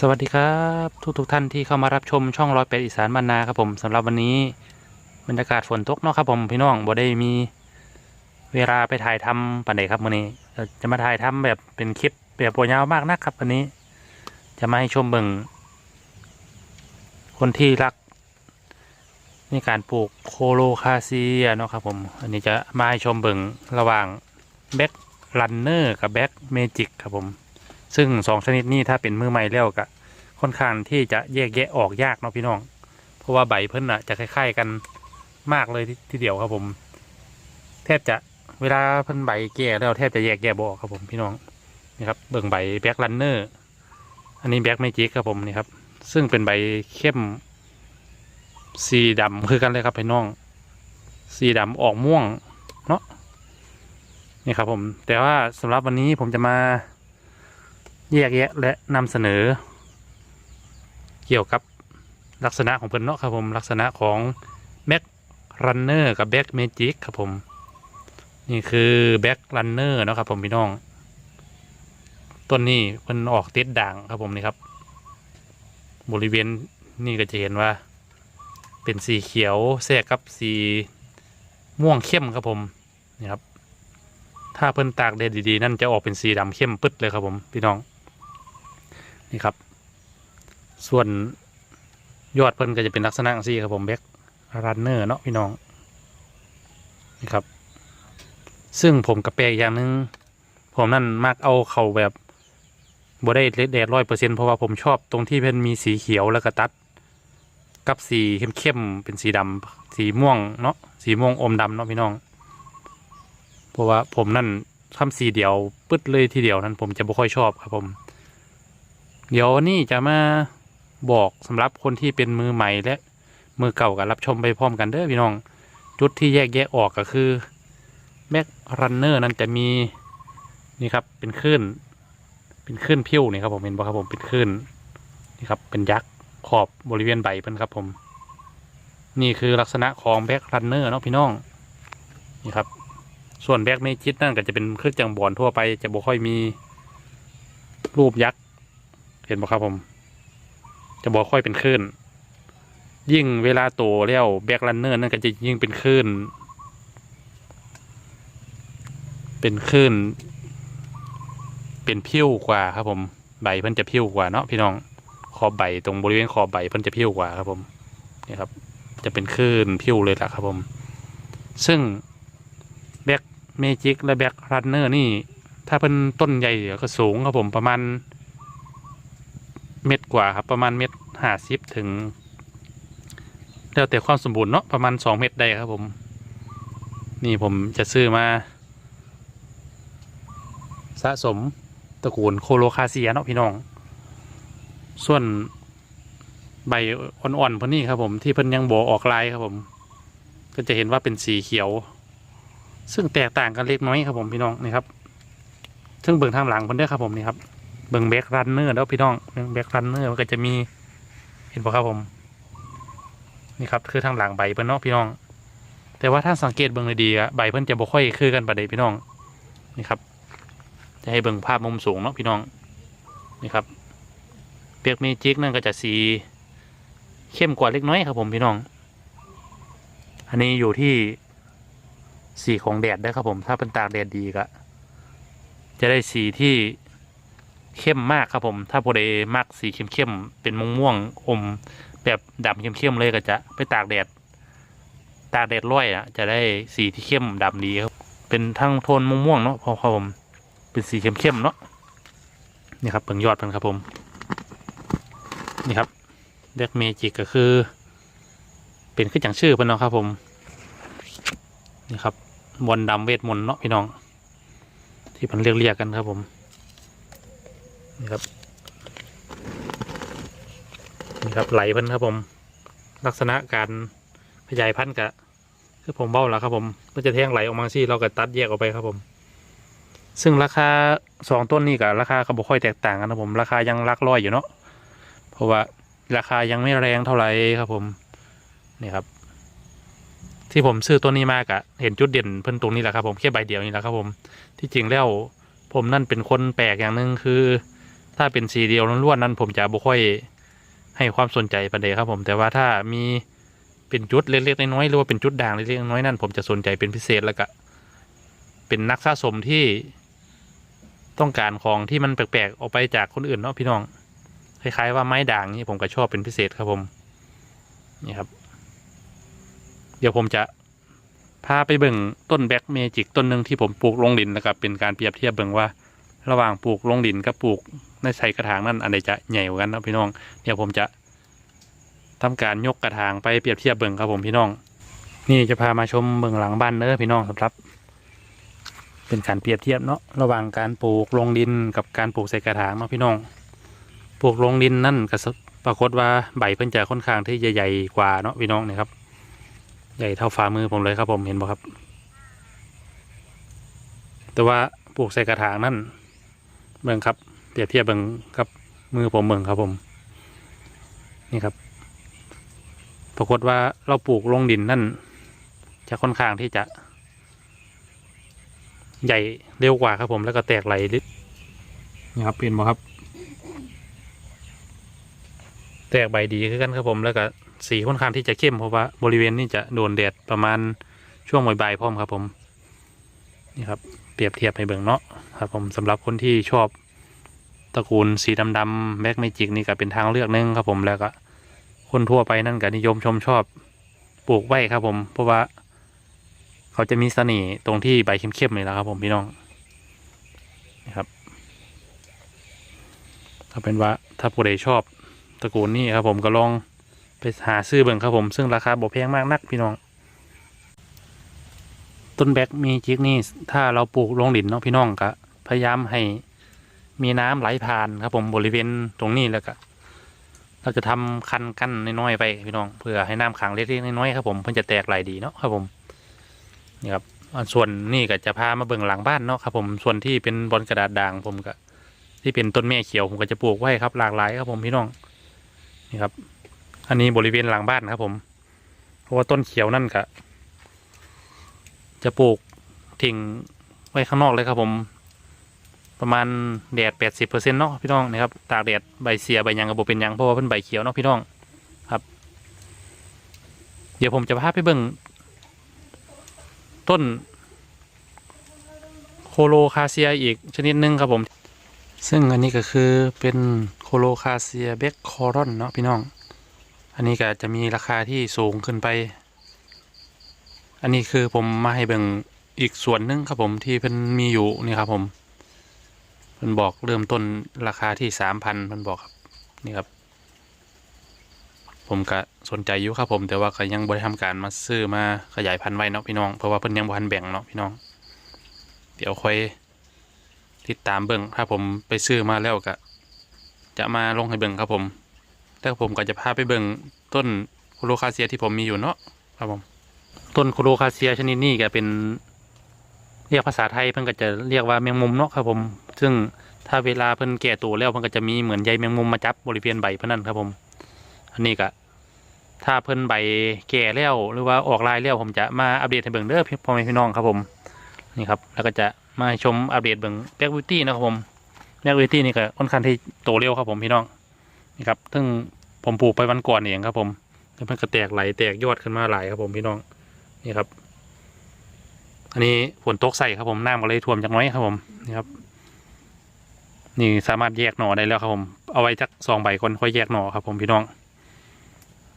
สวัสดีครับทุกทุกท่านที่เข้ามารับชมช่องร้อยแปดอีสานบานนาครับผมสำหรับวันนี้บรรยากาศฝนตกเนาะครับผมพี่น้องบ่ได้มีเวลาไปถ่ายทำปันใดครับวันนี้จะมาถ่ายทำแบบเป็นคลิปแบบโปรยาวมากนักครับวันนี้ จะมาให้ชมเบิ่งคนที่รักในการปลูกโคโลคาเซียเนาะครับผมอันนี้จะมาให้ชมเบิ่งระหว่างแบ็กรันเนอร์กับแบ็กเมจิกครับผม ซึ่งสองชนิดนี้ถ้าเป็นมือใหม่แล้วก็ค่อนข้างที่จะแยกแยะออกยากเนาะพี่น้อง เพราะว่าใบเพิ่นอะจะคล้ายๆกันมากเลยทีทีเดียวครับผม แทบจะเวลาเพิ่นใบแก่แล้วแทบจะแยกแยะบออกครับผมพี่น้องนี่ครับเบิ่งใบแบ็กลันเนอร์อันนี้แบ็กเมจิกครับผมนี่ครับ ซึ่งเป็นใบเข้มสีดำคือกันเลยครับพี่น้อง สีดำออกม่วงเนาะนี่ครับผม แต่ว่าสำหรับวันนี้ผมจะมา แยกแยะและนำเสนอ เกี่ยวกับลักษณะของเพิ่นเนาะครับผมลักษณะของแบ็กรันเนอร์กับแบ็กเมจิกครับผม นี่คือแบ็กรันเนอร์เนาะครับผมพี่น้อง ต้นนี้เพิ่นออกติดด่างครับผมนี่ครับ บริเวณนี่ก็จะเห็นว่า เป็นสีเขียวแทรกกับสีม่วงเข้มครับผมนี่ครับถ้าเพิ่นตากแดดดีๆ นั่นจะออกเป็นสีดำเข้มปึ๊ดเลยครับผม พี่น้อง นี่ครับ ส่วนยอดเพิ่นก็จะเป็นลักษณะสีครับผมแบ็กรันเนอร์เนาะพี่น้องนี่ครับ ซึ่งผมกับแปลกอย่างหนึง ผมนั่นมักเอาเขาแบบบ่ได้เลดแดดร้อยเปอร์เซ็นเพราะว่าผมชอบตรงที่เพิ่นมีสีเขียวแล้วก็ตัด กับสีเข้มๆเป็นสีดำสีม่วงเนาะสีม่วงอมดำเนาะพี่น้อง เพราะว่าผมนั่นทำสีเดียวปึ๊ดเลยทีเดียวนั้นผมจะไม่ค่อยชอบครับผม เดี๋ยววันนี้จะมาบอกสำหรับคนที่เป็นมือใหม่และมือเก่ากับรับชมไปพร้อมกันเด้อพี่น้อง จุดที่แยกแยะออกก็คือแม็กรันเนอร์นั้นจะมีนี่ครับเป็นคลื่นเป็นคลื่นพิ้วนี่ครับผมเห็นป่ะครับผมเป็นคลื่นนี่ครับเป็นยักษ์ขอบบริเวณใบเพิ่นครับผม นี่คือลักษณะของแบ็กรันเนอร์เนาะพี่น้องนี่ครับ ส่วนแบ็กเมจิตนั่นก็จะเป็นเครื่องจังบอนทั่วไป จะบ่ค่อยมีรูปยักษ์ เห็นบ่ครับผม จะบ่ค่อยเป็นคลื่นยิ่งเวลาโตแล้วแบ็กรันเนอร์นั่นก็จะยิ่งเป็นคลื่นเป็นคลื่นเป็นพิ้วกว่าครับผมใบเพิ่นจะพิ้วกว่าเนาะพี่น้องขอบใบตรงบริเวณขอบใบเพิ่นจะพิ้วกว่าครับผมนี่ครับ จะเป็นคลื่นพิ้วเลยล่ะครับผม ซึ่งแบ็กเมจิกและแบ็กรันเนอร์นี่ ถ้าเป็นต้นใหญ่ก็สูงครับผมประมาณ เม็ดกว่าครับ ประมาณเม็ดห้าสิบถึงแล้วแต่ความสมบูรณ์เนาะประมาณสองเม็ดได้ครับผม นี่ผมจะซื้อมา สะสมตระกูลโคโลคาเซียเนาะพี่น้อง ส่วนใบอ่อนๆพวกนี้ครับผมที่เพิ่นยังโบออกลายครับผม ก็จะเห็นว่าเป็นสีเขียว ซึ่งแตกต่างกันเล็กน้อยครับผมพี่น้องนี่ครับซึ่งเบื้องทางหลังเพิ่นเด้อครับผมนี่ครับ เบื้องแบ็กรันเนอร์แล้วพี่น้องเบื้องแบ็กรันเนอร์มันก็จะมีเห็นปะครับผม นี่ครับคือทางหลังใบเพิ่นเนาะพี่น้อง แต่ว่าถ้าสังเกตเบื้องดีๆอะใบเพิ่นจะบ่ค่อยคือกันปานใดพี่น้องนี่ครับ จะให้เบื้องภาพมุมสูงเนาะพี่น้องนี่ครับเปียกเมจิกนั่นก็จะสีเข้มกว่าเล็กน้อยครับผมพี่น้อง อันนี้อยู่ที่สีของแดดได้ครับผม ถ้าเป็นตากแดดดีก็จะได้สีที่ เข้มมากครับผม ถ้าโพอดีมากสีเข้มๆเป็นม่วงม่วงๆอม แบบดำเข้มๆเลยก็จะไปตากแดด ตากแดดร้อยอะจะได้สีที่เข้มดำดีครับ เป็นทั้งโทนม่วงม่วงๆเนาะพอครับผม เป็นสีเข้มๆเนาะนี่ครับเบิ่งยอดมันครับผม นี่ครับเด็กเมจิกก็คือ เป็นขึ้นอย่างชื่อเพิ่นเนาะครับผม นี่ครับบอลดำเวทมนต์เนาะพี่น้อง ที่มันเรียกเรียกกันครับผม นี่ครับนี่ครับไหลเพิ่นครับผม ลักษณะการขยายพันธุ์กะคือผมเบ้าแล้วครับผมก็จะแท่งไหลออกมาซี่เราก็ตัดแยกออกไปครับผม ซึ่งราคาสองต้นนี้กับราคาก็บ่ค่อยแตกต่างกันนะผม ราคายังหลักร้อยอยู่เนาะเพราะว่าราคายังไม่แรงเท่าไหร่ครับผมนี่ครับ ที่ผมซื้อตัวนี้มากอะเห็นจุดเด่นเพิ่นตรงนี้แหละครับผมแค่ใบเดียวนี่แหละครับผมที่จริงแล้วผมนั่นเป็นคนแปลกอย่างหนึ่งคือ ถ้าเป็นสีเดียวล้วนๆนั้น ผมจะบ่ค่อยให้ความสนใจประเดครับ ผมแต่ว่าถ้ามีเป็นจุดเล็กๆน้อยๆหรือว่าเป็นจุดด่างเล็กๆน้อยๆนั่นผมจะสนใจเป็นพิเศษแล้วก็เป็นนักสะสมที่ต้องการของที่มันแปลกๆออกไปจากคนอื่นเนาะพี่น้องคล้ายๆว่าไม้ด่างนี่ผมก็ชอบเป็นพิเศษครับผมนี่ครับ เดี๋ยวผมจะพาไปเบิ่งต้นแบ็กเมจิกต้นหนึ่งที่ผมปลูกลงดินนะครับเป็นการเปรียบเทียบเบิ่งว่า ระหว่างปลูกลงดินกับปลูก ในใส่กระถางนั่นอันใดจะใหญ่กว่ากันนะพี่น้อง เดี๋ยวผมจะทำการยกกระถางไปเปรียบเทียบเบิ่งครับผมพี่น้อง นี่จะพามาชมเบิ่งหลังบ้านเนอะพี่น้องครับ เป็นการเปรียบเทียบเนาะระหว่างการปลูกลงดินกับการปลูกใส่กระถางเนาะพี่น้องปลูกลงดินนั่นก็สปรากฏว่าใบเพิ่นจะค่อนข้างที่จะใหญ่กว่าเนาะพี่น้องนี่ครับ ใหญ่เท่าฝ่ามือผมเลยครับผมเห็นบ่ครับ แต่ว่าปลูกใส่กระถางนั่นเบิ่งครับ เปรียบเทียบเบิ่งกับมือผมเบิ่งครับผม นี่ครับ ปรากฏว่าเราปลูกลงดินนั่น จะค่อนข้างที่จะ ใหญ่เร็วกว่าครับผมแล้วก็แตกไหลลินี่ครับเป็นบ่ครับ แตกใบดีขึ้นกันครับผมแล้วก็สีค่อนข้างที่จะเข้มเพราะว่าบริเวณนี้จะโดนแดดประมาณช่วงบ่ายๆพร้อมครับผม นี่ครับ เปรียบเทียบให้เบิ่งเนาะครับผมสำหรับคนที่ชอบ ตระกูลสีดำๆแบ็กเมจิกนี่ก็เป็นทางเลือกหนึงครับผมแล้วก็ คนทั่วไปนั่นก็นิยมชมชอบปลูกไว้ครับผม เพราะว่า เขาจะมีเสน่ห์ตรงที่ใบเข้มๆเลยนะครับ ผมพี่น้องนะครับถ้าเป็นว่าถ้าผู้ใดชอบตระกูลนี้ครับ ผมก็ลองไปหาซื้อเบิ่งครับผม ซึ่งราคาบ่แพงมากนักพี่น้อง ต้นแบกมีจิกนี่ถ้าเราปลูกลงดินเนาะพี่น้องก็พยายามให้ มีน้ำไหลผ่านครับ ผมบริเวณตรงนี้แล้วก็เราจะทำคันกั้นน้อยๆไปพี่น้องเพื่อให้น้ำขังเล็กๆน้อยๆครับผมเพื่อจะแตกไหลดีเนาะครับผมนี่ครับส่วนนี่ก็จะพามาเบิ่งหลังบ้านเนาะครับผมส่วนที่เป็นบอลกระดาษด่างผมก็ที่เป็นต้นแม่เขียวผมก็จะปลูกไว้ครับ หลากหลายครับผมพี่น้องนี่ครับ อันนี้บริเวณหลังบ้านครับผม เพราะว่าต้นเขียวนั่นก็จะปลูกทิ้งไว้ข้างนอกเลยครับผม ประมาณแดดแปดสิบเปอร์เซ็นต์เนาะพี่น้องนะครับตากแดดใบเสียใบหยังกระบเป็นหยังเพราะว่าเป็นใบเขียวเนาะพี่น้องครับ เดี๋ยวผมจะพาไปเบิ่งต้นโคโลคาเซียอีกชนิดหนึ่งครับผม ซึ่งอันนี้ก็คือเป็นโคโลคาเซียเบคคอรอนเนาะพี่น้อง อันนี้ก็จะมีราคาที่สูงขึ้นไป อันนี้คือผมมาให้เบิ่งอีกส่วนหนึงครับผมที่เพิ่นมีอยู่นี่ครับผม เพิ่นบอกเริ่มต้นราคาที่สามพันเพิ่นบอกครับนี่ครับ ผมก็สนใจอยู่ครับผม แต่ว่าก็ยังบ่ได้ทำการมาซื้อมาขยายพันธุ์ไว้เนาะพี่น้องเพราะว่าเพิ่นยังบ่ทันแบ่งเนาะพี่น้อง เดี๋ยวค่อยติดตามเบิ่งถ้าผมไปซื้อมาแล้วก็จะมาลงให้เบิ่งครับผมแต่ผมก็จะพาไปเบิ่งต้นโคโลคาเซียที่ผมมีอยู่เนาะครับผม ต้นโคโลคาเซียชนิดนี้ก็เป็น รียกภาษาไทยเพิ่นก็จะเรียกว่าแมงมุมเนาะครับผม ซึ่งถ้าเวลาเพิ่นแก่ตัวแล้วเพิ่นก็จะมีเหมือนใยแมงมุมมาจับบริเวณใบเพิ่นนั่นครับผม อันนี้ก็ถ้าเพิ่นใบแก่แล้วหรือว่าออกลายแล้วผมจะมาอัปเดตให้เบิ่งเด้อพี่พ่อแม่พี่น้องครับผมนี่ครับแล้วก็จะมาชมอัปเดตเบิ่งแบ็กวิตี้นะครับผมแบ็กวิตี้นี่ก็ค่อนข้างที่โตเร็วครับผมพี่น้องนี่ครับซึ่งผมปลูกไปวันก่อนเองครับผมแล้วมันก็แตกไหลแตกยอดขึ้นมาหลายครับผมพี่น้องนี่ครับ อันนี้ฝนตกใส่ครับผมน้ำก็เลยท่วมจากน้อยครับผมนี่ครับ นี่สามารถแยกหน่อได้แล้วครับผม เอาไว้จักสองใบคนค่อยแยกหน่อครับผมพี่น้อง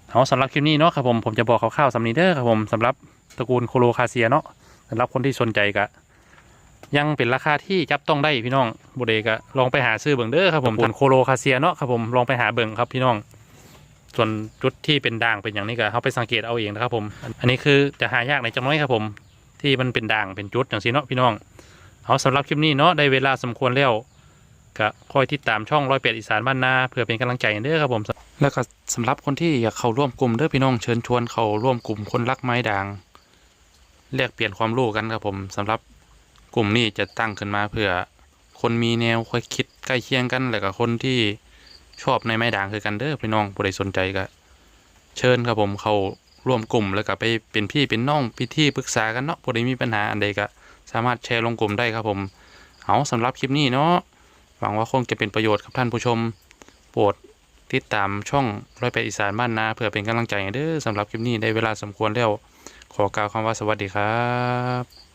เอาสำหรับคลิปนี้เนาะครับผมผมจะบอกคร่าวๆสำนีเดอร์ครับผมสำหรับตระกูลโคโลคาเซียเนาะสำหรับคนที่สนใจก็ยังเป็นราคาที่จับต้องได้พี่น้องบุเดก็ลองไปหาซื้อเบิ่งเด้อครับผมตระกูลโคโลคาเซียเนาะครับผมลองไปหาเบิ่งครับพี่น้องส่วนจุดที่เป็นด่างเป็นอย่างนี้ก็เขาไปสังเกตเอาเองนะครับผม อันนี้คือจะหายากในจังน้อยครับผม ที่มันเป็นด่างเป็นจุดอย่างสีเนาะพี่น้องเอาสำหรับคลิปนี้เนาะได้เวลาสมควรแล้วก็คอยติดตามช่องร้อยเปียดอีสานบ้านนาเพื่อเป็นกำลังใจเด้อครับผมแล้วก็สำหรับคนที่อยากเข้าร่วมกลุ่มเด้อพี่น้องเชิญชวนเข้าร่วมกลุ่มคนรักไม้ด่างแลกเปลี่ยนความรู้กันครับผมสำหรับกลุ่มนี้จะตั้งขึ้นมาเพื่อคนมีแนวค่อยคิดใกล้เคียงกันแล้วก็คนที่ชอบในไม้ด่างคือกันเด้อพี่น้องผู้ใดสนใจก็เชิญครับผมเข้า ร่วมกลุ่มแล้วก็ไปเป็นพี่เป็นน้องพี่ที่ปรึกษากันเนาะผู้ใดมีปัญหาอันใดก็สามารถแชร์ลงกลุ่มได้ครับผมเอาสำหรับคลิปนี้เนาะหวังว่าคงจะเป็นประโยชน์กับท่านผู้ชมโปรดติดตามช่องร้อยแปดอีสานบ้านนาเพื่อเป็นกำลังใจเด้อสำหรับคลิปนี้ได้เวลาสมควรแล้ว ขอกล่าวคำว่าสวัสดีครับ